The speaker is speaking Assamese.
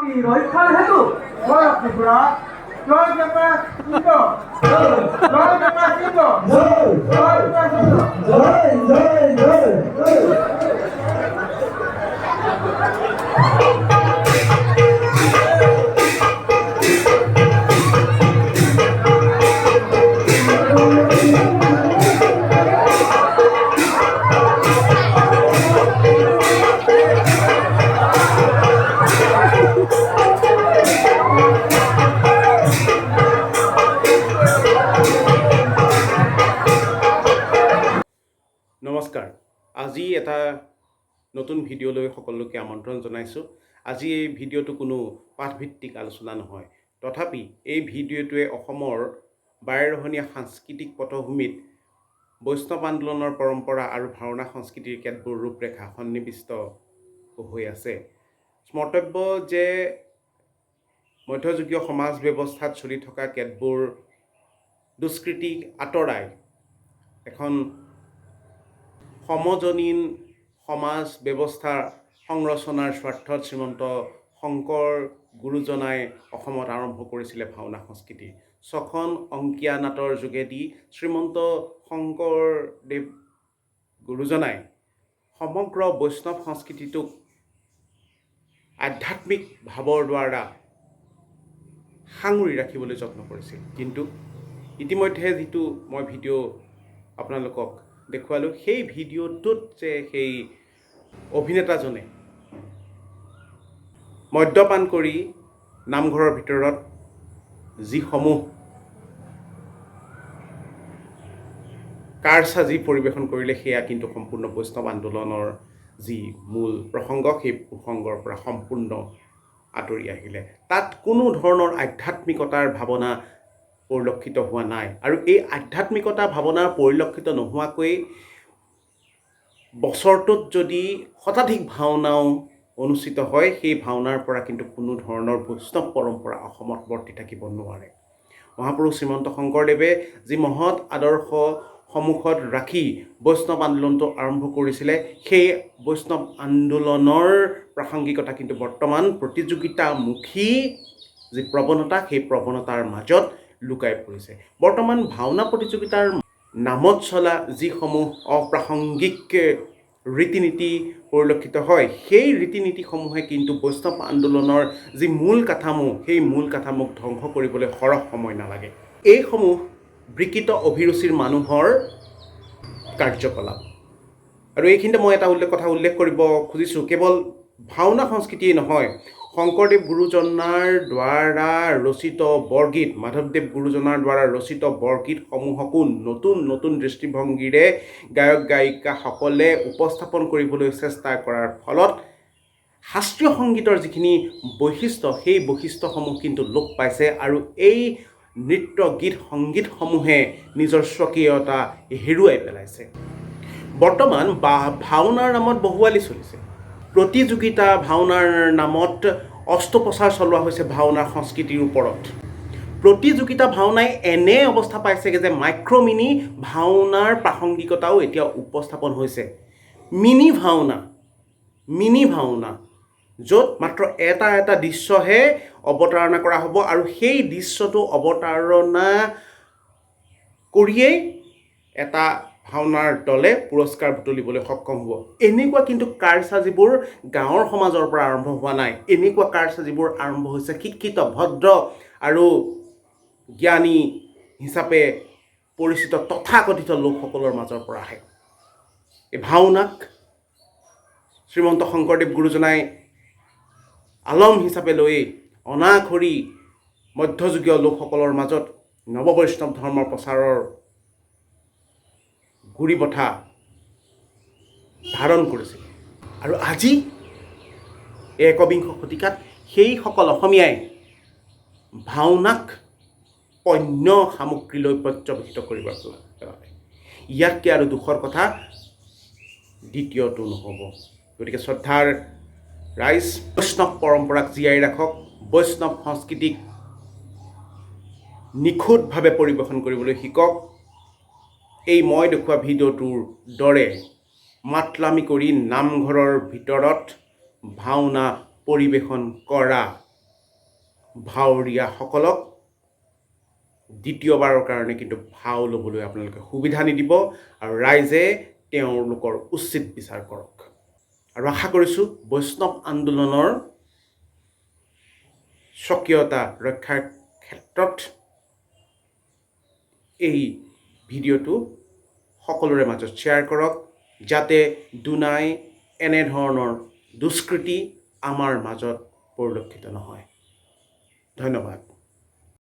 바퀴 럴타를 해도 좋아요 그 개구라 좋아요 그 개구라 힘들어 네. 좋아요 그 개구라 힘들어 네. 좋아요 개구라 힘들어 নতুন ভিডিঅ'লৈ সকলোকে আমন্ত্ৰণ জনাইছোঁ। আজি এই ভিডিঅ'টো কোনো পাঠভিত্তিক আলোচনা নহয়। তথাপি এই ভিডিঅ'টোৱে অসমৰ বাৰেৰহণীয়া সাংস্কৃতিক পটভূমিত বৈষ্ণৱ আন্দোলনৰ পৰম্পৰা আৰু ভাওনা সংস্কৃতিৰ কেতবোৰ ৰূপৰেখা সন্নিৱিষ্ট হৈ আছে। স্মৰ্তব্য যে মধ্যযুগীয় সমাজ ব্যৱস্থাত চলি থকা কেতবোৰ দুষ্কৃতিক আঁতৰাই এখন সমজনীন সমাজ ব্যৱস্থা সংৰচনাৰ স্বাৰ্থত শ্ৰীমন্ত শংকৰ গুৰুজনাই অসমত আৰম্ভ কৰিছিলে ভাওনা সংস্কৃতি। ছখন অংকীয়া নাটৰ যোগেদি শ্ৰীমন্ত শংকৰদেৱ গুৰুজনাই সমগ্ৰ বৈষ্ণৱ সংস্কৃতিটোক আধ্যাত্মিক ভাৱৰ দ্বাৰা সাঙুৰি ৰাখিবলৈ যত্ন কৰিছিল। কিন্তু ইতিমধ্যে যিটো মই ভিডিঅ' আপোনালোকক দেখুৱালোঁ সেই ভিডিঅ'টোত যে সেই অভিনেতাজনে মদ্যপান কৰি নামঘৰৰ ভিতৰত যিসমূহ কাৰচাজি পৰিৱেশন কৰিলে সেয়া কিন্তু সম্পূৰ্ণ বৈষ্ণৱ আন্দোলনৰ যি মূল প্ৰসংগ সেই প্ৰসংগৰ পৰা সম্পূৰ্ণ আঁতৰি আহিলে। তাত কোনো ধৰণৰ আধ্যাত্মিকতাৰ ভাৱনা পৰিলক্ষিত হোৱা নাই। আৰু এই আধ্যাত্মিকতা ভাৱনা পৰিলক্ষিত নোহোৱাকৈ বছৰটোত যদি শতাধিক ভাওনাও অনুষ্ঠিত হয় সেই ভাওনাৰ পৰা কিন্তু কোনো ধৰণৰ বৈষ্ণৱ পৰম্পৰা অসমত বৰ্তি থাকিব নোৱাৰে। মহাপুৰুষ শ্ৰীমন্ত শংকৰদেৱে যি মহৎ আদৰ্শ সন্মুখত ৰাখি বৈষ্ণৱ আন্দোলনটো আৰম্ভ কৰিছিলে সেই বৈষ্ণৱ আন্দোলনৰ প্ৰাসংগিকতা কিন্তু বৰ্তমান প্ৰতিযোগিতামুখী যি প্ৰৱণতা সেই প্ৰৱণতাৰ মাজত লুকাই পৰিছে। বৰ্তমান ভাওনা প্ৰতিযোগিতাৰ নামত চলা যিসমূহ অপ্ৰাসংগিক ৰীতি নীতি পৰিলক্ষিত হয় সেই ৰীতি নীতিসমূহে কিন্তু বৈষ্ণৱ আন্দোলনৰ যি মূল কাঠামো সেই মূল কাঠামোক ধ্বংস কৰিবলৈ সৰহ সময় নালাগে। এইসমূহ বিকৃত অভিৰুচিৰ মানুহৰ কাৰ্যকলাপ। আৰু এইখিনিতে মই এটা উল্লেখ কথা উল্লেখ কৰিব খুজিছোঁ। কেৱল ভাওনা সংস্কৃতিয়েই নহয় শংকৰদেৱ গুৰুজনাৰ দ্বাৰা ৰচিত বৰগীত মাধৱদেৱ গুৰুজনাৰ দ্বাৰা ৰচিত বৰগীতসমূহকো নতুন নতুন দৃষ্টিভংগীৰে গায়ক গায়িকাসকলে উপস্থাপন কৰিবলৈ চেষ্টা কৰাৰ ফলত শাস্ত্ৰীয় সংগীতৰ যিখিনি বৈশিষ্ট্য সেই বৈশিষ্ট্যসমূহ কিন্তু লোপ পাইছে আৰু এই নৃত্য গীত সংগীতসমূহে নিজৰ স্বকীয়তা হেৰুৱাই পেলাইছে। বৰ্তমান বা ভাওনাৰ নামত বহুৱালি চলিছে। প্ৰতিযোগিতা ভাওনাৰ নামত অস্ত্ৰোপচাৰ চলোৱা হৈছে ভাওনাৰ সংস্কৃতিৰ ওপৰত। প্ৰতিযোগিতা ভাওনাই এনে অৱস্থা পাইছেগৈ যে মাইক্ৰ' মিনি ভাওনাৰ প্ৰাসংগিকতাও এতিয়া উপস্থাপন হৈছে। মিনি ভাওনা মিনি ভাওনা য'ত মাত্ৰ এটা এটা দৃশ্যহে অৱতাৰণা কৰা হ'ব আৰু সেই দৃশ্যটো অৱতাৰণা কৰিয়েই এটা ভাওনাৰ দলে পুৰস্কাৰ বুটলিবলৈ সক্ষম হ'ব। এনেকুৱা কিন্তু কাৰচাজিবোৰ গাঁৱৰ সমাজৰ পৰা আৰম্ভ হোৱা নাই। এনেকুৱা কাৰচাজিবোৰ আৰম্ভ হৈছে শিক্ষিত ভদ্ৰ আৰু জ্ঞানী হিচাপে পৰিচিত তথাকথিত লোকসকলৰ মাজৰ পৰা আহে। এই ভাওনাক শ্ৰীমন্ত শংকৰদেৱ গুৰুজনাই আলম হিচাপে লৈ অনাখৰি মধ্যযুগীয় লোকসকলৰ মাজত নৱবৈষ্ণৱ ধৰ্মৰ প্ৰচাৰৰ ঘূৰি বঠা ধাৰণ কৰিছিল। আৰু আজি একবিংশ শতিকাত সেইসকল অসমীয়াই ভাওনাক পণ্য সামগ্ৰীলৈ পৰ্যবেক্ষিত কৰিব ইয়াতকৈ আৰু দুখৰ কথা দ্বিতীয়টো নহ'ব। গতিকে শ্ৰদ্ধাৰ ৰাইজ বৈষ্ণৱ পৰম্পৰাক জীয়াই ৰাখক। বৈষ্ণৱ সংস্কৃতিক নিখুঁতভাৱে পৰিৱেশন কৰিবলৈ শিকক। এই মই দেখুওৱা ভিডিঅ'টোৰ দৰে মাতলামি কৰি নামঘৰৰ ভিতৰত ভাওনা পৰিৱেশন কৰা ভাৱৰীয়াসকলক দ্বিতীয়বাৰৰ কাৰণে কিন্তু ভাও ল'বলৈ আপোনালোকে সুবিধা নিদিব আৰু ৰাইজে তেওঁলোকৰ উচিত বিচাৰ কৰক। আৰু আশা কৰিছোঁ বৈষ্ণৱ আন্দোলনৰ স্বকীয়তা ৰক্ষাৰ ক্ষেত্ৰত এই ভিডিঅ'টো সকলোৰে মাজত শ্বেয়াৰ কৰক যাতে দুনাই এনেধৰণৰ দুষ্কৃতি আমাৰ মাজত পৰিলক্ষিত নহয়। ধন্যবাদ।